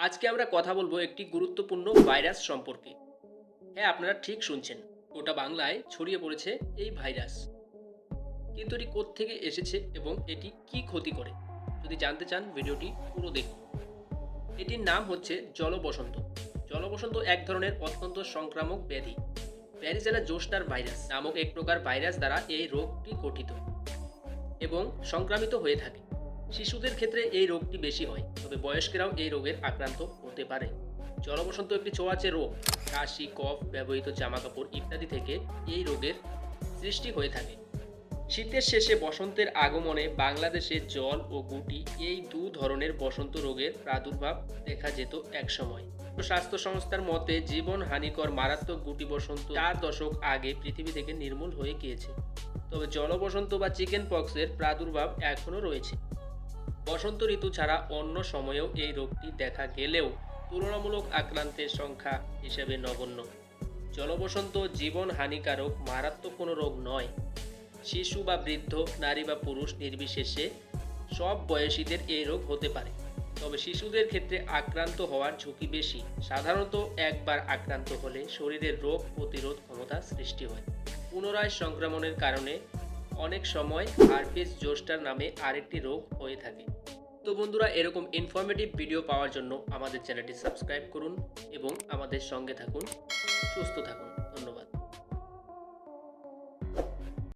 আজকে আমরা কথা বলব একটি গুরুত্বপূর্ণ ভাইরাস সম্পর্কে। হ্যাঁ আপনারা ঠিক শুনছেন। ওটা বাংলায় ছড়িয়ে পড়েছে এই ভাইরাস। কিন্তু এটি থেকে এসেছে এবং এটি কি ক্ষতি করে? যদি জানতে চান, ভিডিওটি পুরো দেখুন। এটির নাম হচ্ছে জলবসন্ত। জলবসন্ত এক ধরনের অত্যন্ত সংক্রামক ব্যাধি। ব্যারিজেলা জোস্টার ভাইরাস নামক এক প্রকার ভাইরাস দ্বারা এই রোগটি গঠিত এবং সংক্রামিত হয়ে থাকে। শিশুদের ক্ষেত্রে এই রোগটি বেশি হয়, তবে বয়স্কেরাও এই রোগের আক্রান্ত হতে পারে। জলবসন্ত একটি ছোঁয়াচে রোগ, কাশি, কফ, ব্যবহৃত জামাকাপড় ইত্যাদি থেকে এই রোগের সৃষ্টি হয়ে থাকে। শীতের শেষে বসন্তের আগমনে বাংলাদেশে জল ও গুটি এই দু ধরনের বসন্ত রোগের প্রাদুর্ভাব দেখা যেত একসময়। স্বাস্থ্য সংস্থার মতে জীবন হানিকর মারাত্মক গুটি বসন্ত চার দশক আগে পৃথিবী থেকে নির্মূল হয়ে গিয়েছে। তবে জলবসন্ত বা চিকেন পক্সের প্রাদুর্ভাব এখনও রয়েছে। বসন্ত ঋতু ছাড়া অন্য সময়েও এই রোগটি দেখা গেলেও তুলনামূলক আক্রান্তের সংখ্যা হিসেবে নগণ্য। জলবসন্ত জীবন হানিকারক মারাত্মক কোনো রোগ নয়। শিশু বা বৃদ্ধ, নারী বা পুরুষ নির্বিশেষে সব বয়সীদের এই রোগ হতে পারে। তবে শিশুদের ক্ষেত্রে আক্রান্ত হওয়ার ঝুঁকি বেশি। সাধারণত একবার আক্রান্ত হলে শরীরের রোগ প্রতিরোধ ক্ষমতা সৃষ্টি হয়। পুনরায় সংক্রমণের কারণে অনেক সময় হারপিস জোস্টার নামে আরেকটি রোগ হয়ে থাকে। তো বন্ধুরা, এরকম ইনফরমেটিভ ভিডিও পাওয়ার জন্য আমাদের চ্যানেলটি সাবস্ক্রাইব করুন এবং আমাদের সঙ্গে থাকুন। সুস্থ থাকুন। ধন্যবাদ।